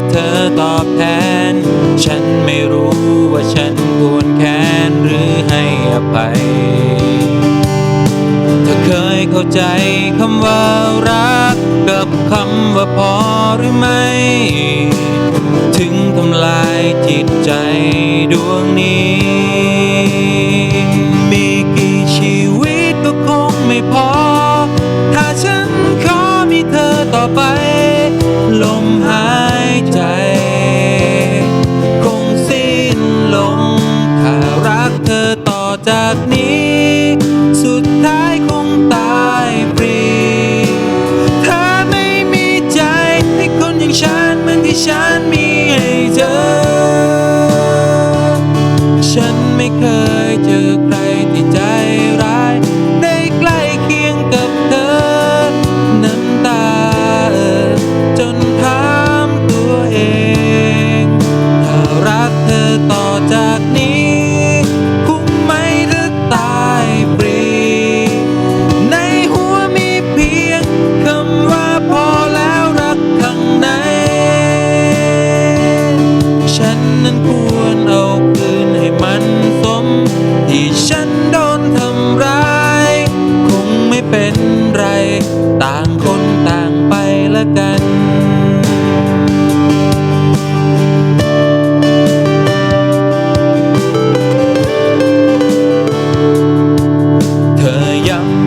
ที่เธอตอบแทน ฉันไม่รู้ว่าฉันควรแค้นหรือให้อภัย เธอเคยเข้าใจคำว่ารักกับคำว่าพอหรือไม่ ถึงทำลายจิตใจดวงนี้ เคยเจอ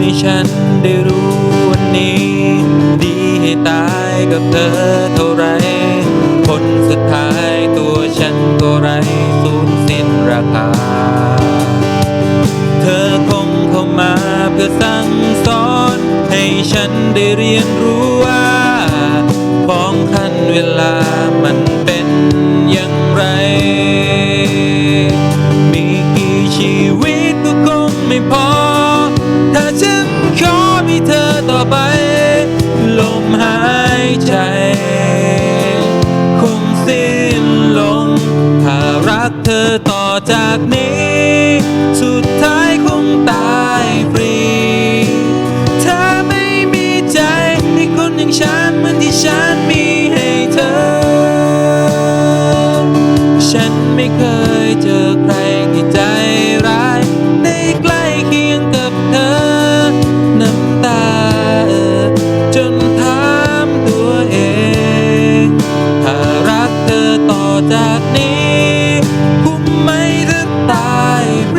ให้ฉันได้รู้วันนี้ ดีให้ตายกับเธอเท่าไร คนสุดท้ายตัวฉันก็ไรสูญสิ้นราคา เธอคงเข้ามาเพื่อสั่งสอน ให้ฉันได้เรียนรู้ ถ้าฉันขอมีเธอต่อไป ลมหายใจ คงสิ้นลง ถ้ารักเธอต่อจากนี้ จากนี้ผมไม่จะตายเป